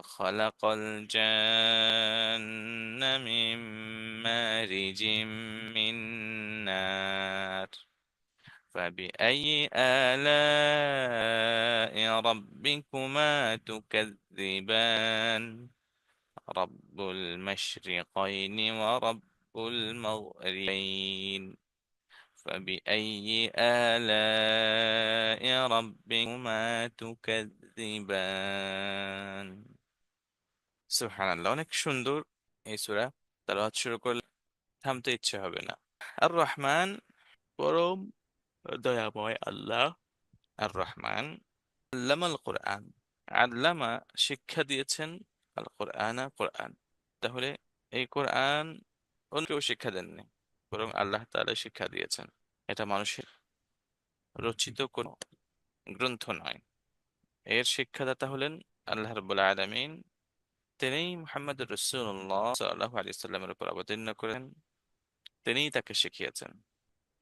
وخلق الجن من مارج من نار. فبأي آلاء ربكما تكذبان؟ رب المشرقين ورب المغربين. فبأي آلاء ربكما تكذبان؟ সুবহানাল্লাহ, অনেক সুন্দর এই সূরা তেলাওয়াত শুরু করলে থামতে ইচ্ছে হবে না। আর রহমান পরম দয়াময় আল্লাহ। আর রহমান আল্লামাল কোরআন আল্লামা শিক্ষা দিয়েছেন আল কোরআনা কোরআন। তাহলে এই কোরআন অন্য কেউ শিক্ষা দেননি, বরং আল্লাহ তাআলা শিক্ষা দিয়েছেন। এটা মানুষের রচিত কোন গ্রন্থ নয়। এর শিক্ষাদাতা হলেন আল্লাহ রাব্বুল আলামিন। তিনি মুহাম্মদ রাসূলুল্লাহ সাল্লাল্লাহু আলাইহি সাল্লামের উপর অবতীর্ণ করেন তিনিই তাকে শিখিয়েছেন।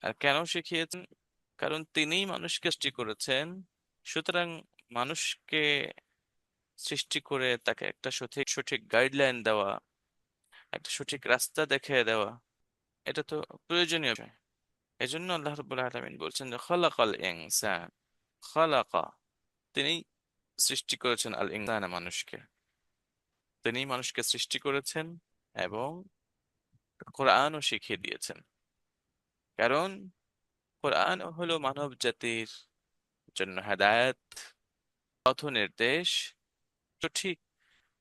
আর কেন শিখিয়েছেন? কারণ তিনিই মানুষকে সৃষ্টি করেছেন, সুতরাং মানুষকে সৃষ্টি করে তাকে একটা সঠিক সঠিক গাইডলাইন দেওয়া, একটা সঠিক রাস্তা দেখিয়ে দেওয়া, এটা তো প্রয়োজনীয় বিষয়। এজন্য আল্লাহ রাব্বুল আলামিন বলছেন যে, খালাকাল ইনসান খালাকা। তিনি সৃষ্টি করেছেন আল ইনসান মানুষকে। তিনি মানুষকে সৃষ্টি করেছেন এবং কোরআনও শিখিয়ে দিয়েছেন। কারণ কোরআন হলো মানব জাতির জন্য হেদায়েত পথ নির্দেশ সঠিক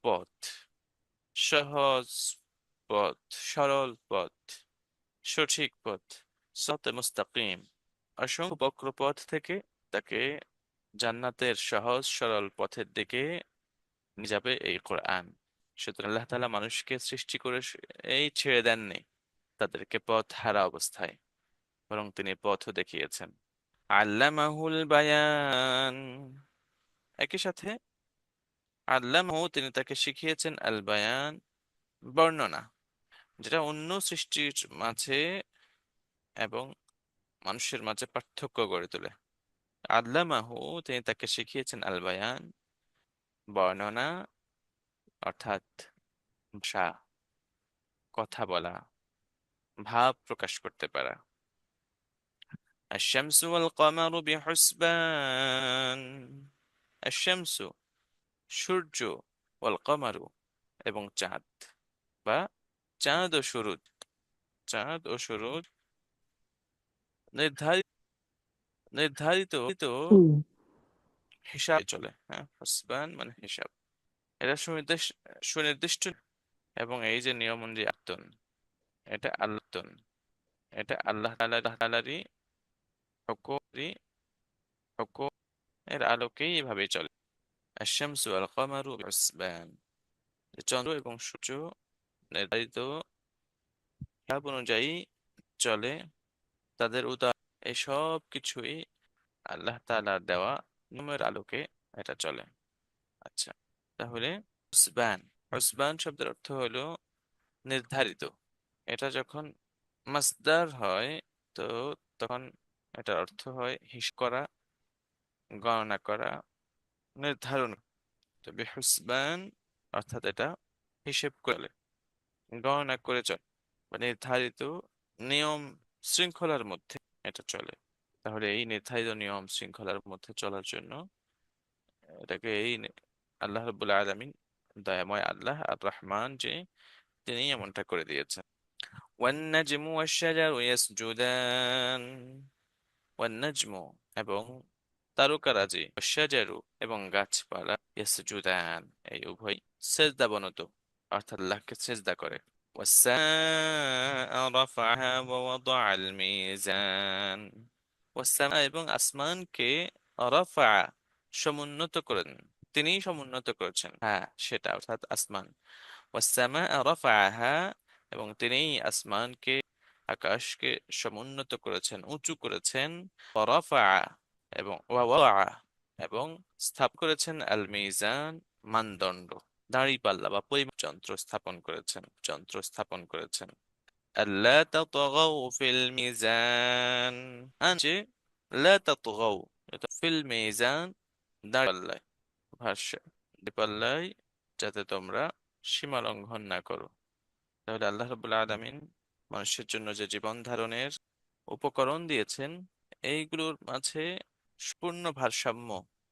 পথ, সহজ পথ, সরল পথ, সঠিক পথ সতে মুস্তাকিম। অসংখ্য বক্র পথ থেকে তাকে জান্নাতের সহজ সরল পথের দিকে নিয়ে যাবে এই কোরআন। সুতরাং আল্লাহ মানুষকে সৃষ্টি করে এই ছেড়ে দেননি তাদেরকে পথ হারা অবস্থায়, বরং তিনি পথও দেখিয়েছেন। আল্লামাহুল বায়ান। একই সাথে আল্লামাহু তিনি তাকে শিখিয়েছেন আল বায়ান বর্ণনা, যেটা অন্য সৃষ্টির মাঝে এবং মানুষের মাঝে পার্থক্য গড়ে তোলে। আল্লামাহু তিনি তাকে শিখিয়েছেন আল বায়ান বর্ণনা অর্থাৎ ভাষা কথা বলা ভাব প্রকাশ করতে পারা الشمس والقمر بحسبان الشمس সূর্য ওয়াল কমারু এবং চাঁদ বা চাঁদ ও সূরজ চাঁদ ও সূরজ নির্ধারিত নির্ধারিত হিসাব চলে হ্যাঁ হুসবান মানে হিসাব এটা সুনির্দেশ সুনির্দিষ্ট এবং এই যে নিয়ম অনুযায়ী আত্মন এটা আল্লাহতন এটা আল্লাহ তালারি হকরি হক এর আলোকেই এভাবে চলে। আশামসু আল চন্দ্র এবং সূর্য নির্ধারিত হিসাব অনুযায়ী চলে, তাদের উদার এসব কিছুই আল্লাহ তালার দেওয়া নিয়মের আলোকে এটা চলে। আচ্ছা। তাহলে হুসবান হুসবান শব্দের অর্থ হলো নির্ধারিত। এটা যখন মাসদার হয়, তো তখন এটার অর্থ হয় হিস করা, গণনা করা, নির্ধারণ। তবে হুসবান অর্থাৎ এটা হিসেব করে গণনা করে চলে, বা নির্ধারিত নিয়ম শৃঙ্খলার মধ্যে এটা চলে। তাহলে এই নির্ধারিত নিয়ম শৃঙ্খলার মধ্যে চলার জন্য এটাকে এই আল্লাহ রাব্বুল আলামিন দয়াময় আল্লাহ আর রহমান যে তিনি এমনটা করে দিয়েছেন والنجم والشجر يسجدان والنجم এবং তারকারাজি শাজারু এবং গাছপালা ইয়াসজুদান এই উভয় সেজদা বনত অর্থাৎ আল্লাহকে সেজদা করে والسماء رفعها ووضع الميزان والسماء এবং আসমানকে রফা সমুন্নত করেন তিনি সমুন্নত করেছেন। হ্যাঁ সেটা অর্থাৎ আসমান। এবং তিনি আসমানকে, আকাশকে সমুন্নত করেছেন, উঁচু করেছেন। এবং এবং স্থাপ করেছেন আল মিজান মানদণ্ড। দাঁড়িপাল্লা বা পরিমাপ যন্ত্র স্থাপন করেছেন, যন্ত্র স্থাপন করেছেন। আল্লাহ তাতগাউ ফিল মিজান আনছে লা তাতগাউ ফিল মিজান, দাঁড়িপাল্লায়। ভাষ্য দাঁড়িপাল্লায় যাতে তোমরা সীমা লঙ্ঘন না করো তাহলে আল্লাহ রাব্বুল আলামিন মানুষের জন্য যে জীবন ধারণের উপকরণ দিয়েছেন এইগুলোর মাঝে পূর্ণ ভারসাম্য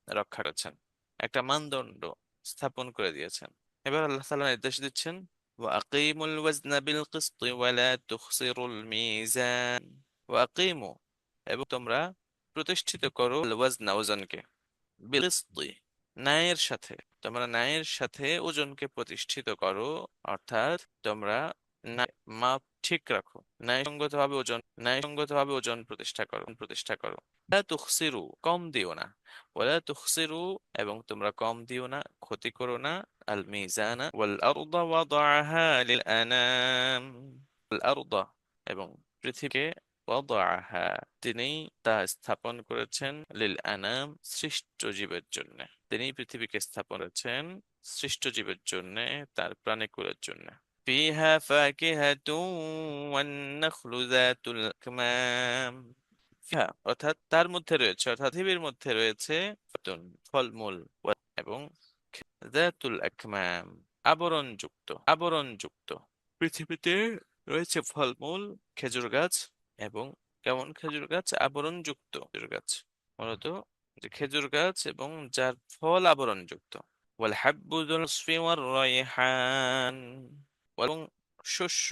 রক্ষা করেছেন একটা মানদণ্ড স্থাপন করে দিয়েছেন এবার আল্লাহ তাআলা নির্দেশ দিচ্ছেন وأقيموا الوزن بالقسط ولا تخسروا الميزان وأقيموا এবং তোমরা প্রতিষ্ঠিত করো ওয়াজনা ওজনকে বিলকিসতি ন্যায়ের সাথে, তোমরা ন্যায়ের সাথে ওজনকে প্রতিষ্ঠিত করো, অর্থাৎ তোমরা মাপ ঠিক রাখো। ন্যায়সঙ্গত ভাবে ওজন ন্যায়সঙ্গত ভাবে ওজন প্রতিষ্ঠা করো প্রতিষ্ঠা করো। তুখসিরু, কম দিও না। ওয়ালা তুখসিরু, এবং তোমরা কম দিও না, ক্ষতি করো না। আল মিজানা, ওয়াল আরদা ওয়াদাআহা লিল আনাম। ওয়াল আরদা, এবং পৃথিবীকে ওয়াদাআহা তিনি তা স্থাপন করেছেন লিল আনাম সৃষ্ট জীবের জন্য তিনি পৃথিবীকে স্থাপন করেছেন সৃষ্ট জীবের জন্য তার প্রাণীকুলের জন্য فيها فاكهة والنخل ذات الأكمام ফিহা অর্থাৎ তার মধ্যে রয়েছে অর্থাৎ পৃথিবীর মধ্যে রয়েছে ফতুন, ফলমূল ওয়া- এবং জাতুল আকমাম আবরণযুক্ত আবরণযুক্ত পৃথিবীতে রয়েছে ফলমূল খেজুর গাছ এবং কেমন খেজুর গাছ আবরণযুক্ত? খেজুর গাছ, মূলত যে খেজুর গাছ এবং যার ফল ওয়ার রায়হান এবং শস্য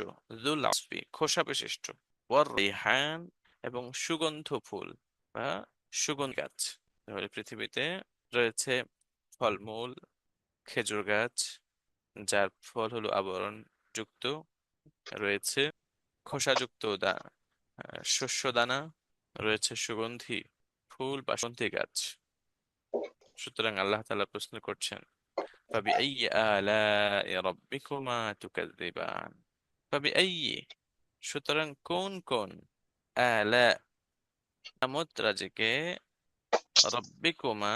খোসা বিশিষ্ট রায়হান এবং সুগন্ধ ফুল বা সুগন্ধ গাছ। তাহলে পৃথিবীতে রয়েছে ফলমূল, খেজুর গাছ, যার ফল হলো আবরণ যুক্ত রয়েছে খোসাযুক্ত দা আহ, শস্য দানা রয়েছে সুগন্ধি ফুল বা সুগন্ধি গাছ সুতরাং আল্লাহ তাআলা প্রশ্ন করছেন فبأي آلاء ربكما تكذبان فبأي সুতরাং কোন কোন আলা নামত রাজিকে রব্বিকুমা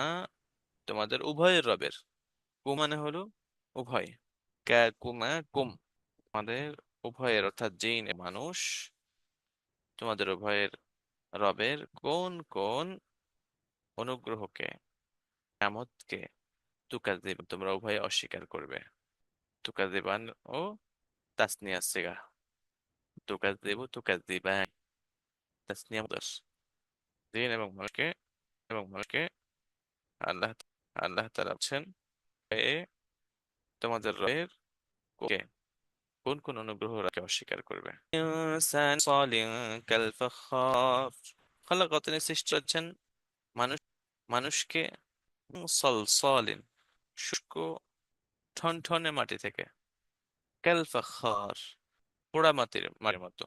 তোমাদের উভয়ের রবের কু মানে হলো উভয় কা কুমা কুম তোমাদের উভয়ের অর্থাৎ জিন এবং মানুষ তোমাদের উভয়ের রবের কোন কোন অনুগ্রহকে, নিয়ামতকে তুকাযিব তোমরা উভয়ে অস্বীকার করবে। তুকাযিবান ও তাসনিয়া সিগা। তুকাযিবু তুকাযিবান তাসনিয়া মুদাস জিন এবং মানুষকে এবং মানুষকে আল্লাহ আল্লাহ বলছেন, এ তোমাদের রবের কে কোন কোন অনুগ্রহ রাখে অস্বীকার করবে? সৃষ্টি করছেন মানুষ মানুষকে সলসলিন শুষ্ক ঠনঠনে মাটি থেকে। কাল ফাখার পোড়া মাটির মাটির মতো।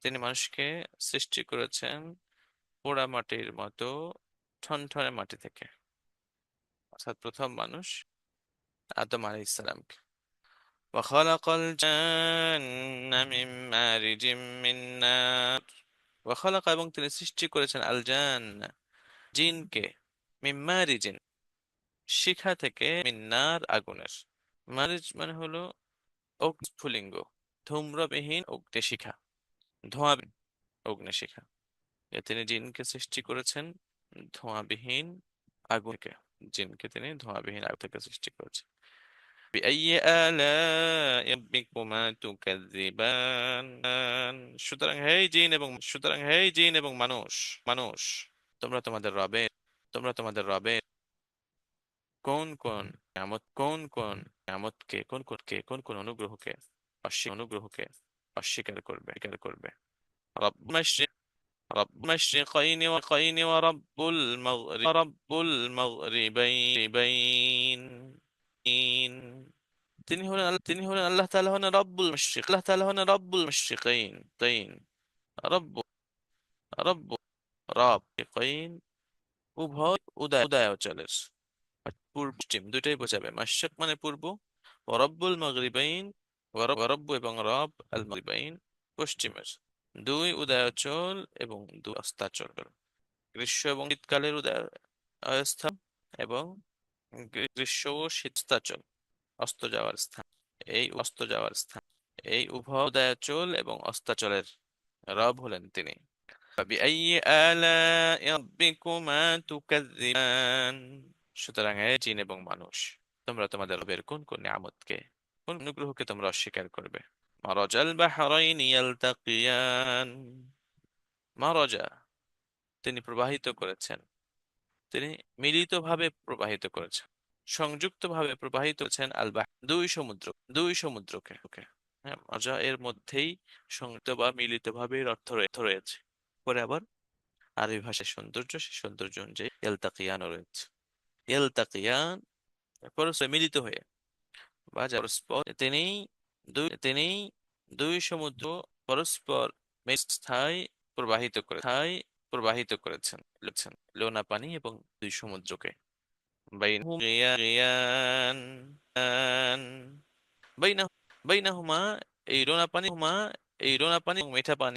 তিনি মানুষকে সৃষ্টি করেছেন পোড়া মাটির মতো ঠনঠনে মাটি থেকে। অর্থাৎ প্রথম মানুষ আদম আলি সালামকে। وخلق الجن من مارج من نار وخلق এবং তিনি সৃষ্টি করেছেন আল জান জিনকে মিন মারিজিন শিখা থেকে মিন্নার আগুনের মারিজ মানে হলো অগ্নিস্ফুলিঙ্গ ধূম্রবিহীন অগ্নিশিখা ধোঁয়াবিহীন অগ্নিশিখা এ তিনি জিনকে সৃষ্টি করেছেন ধোঁয়াবিহীন আগুন থেকে জিনকে তিনি ধোঁয়াবিহীন আগুন থেকে সৃষ্টি করেছেন بأي آلاء ربكما تكذبان সুতরাং হে জিন এবং সুতরাং হে জিন এবং মানুষ মানুষ তোমরা তোমাদের রবের তোমরা তোমাদের রবের কোন কোন নিয়ামত কোন কোন নিয়ামতকে কোন কোন কে কোন কোন অনুগ্রহকে অস্বীকার অনুগ্রহকে অস্বীকার করবে স্বীকার করবে রব মাশরিক رب المشرقين والمغربين ورب المغرب رب المغربين তিনি হলেন তিনি হলেন আল্লাহ তাআলা হলেন রব্বুল মাশরিক আল্লাহ তাআলা হলেন রব্বুল মাশরিকাইন তাইন রব্ব রব্ব রাবিকাইন উভয় উদয় উদয়াচলের পূর্ব, পশ্চিম, দুইটাই বোঝাবে। মাশরিক মানে পূর্ব, ও রব্বুল মাগরিবাইন রব্ব এবং রব আল মাগরিবাইন, পশ্চিমের। দুই উদয়াচল এবং দুই অস্তাচল। গ্রীষ্ম এবং শীতকালের উদয় স্থান এবং গ্রীষ্ম ও শীতস্তাচল অস্ত যাওয়ার স্থান। এই অস্ত যাওয়ার স্থান। এই উভয় উভয়োদয়াচল এবং অস্তাচলের রব হলেন তিনি। সুতরাং জিন এবং মানুষ, তোমরা তোমাদের রবের কোন কোন নিয়ামতকে, কোন অনুগ্রহকে তোমরা অস্বীকার করবে? মারজাল বাহরাইন ইয়ালতাকিয়ান। মারজা, তিনি প্রবাহিত করেছেন। তিনি মিলিতভাবে প্রবাহিত করেছেন। সংযুক্তভাবে প্রবাহিত করেছেন আলবাহ। দুই সমুদ্র, দুই সমুদ্রকে। ওকে হ্যাঁ মজা এর মধ্যেই সংযুক্ত বা মিলিতভাবে এর অর্থ রয়েছে। পরে আবার আরবি ভাষায় সৌন্দর্য, সে সৌন্দর্য অনুযায়ী এলতাকিয়ানও রয়েছে। এলতাকিয়ান পরস্পর মিলিত হয়ে। বা পরস্পর, তিনি দুই তিনি দুই সমুদ্র পরস্পর স্থায়ী প্রবাহিত করে, স্থায়ী প্রবাহিত করেছেন লোনা পানি এবং দুই সমুদ্রকে। বাইনহুম গিয়ান বাইনা বাইনাহুমা এই লোনা পানি হুমা এই লোনা পানি এবং মিঠা পানি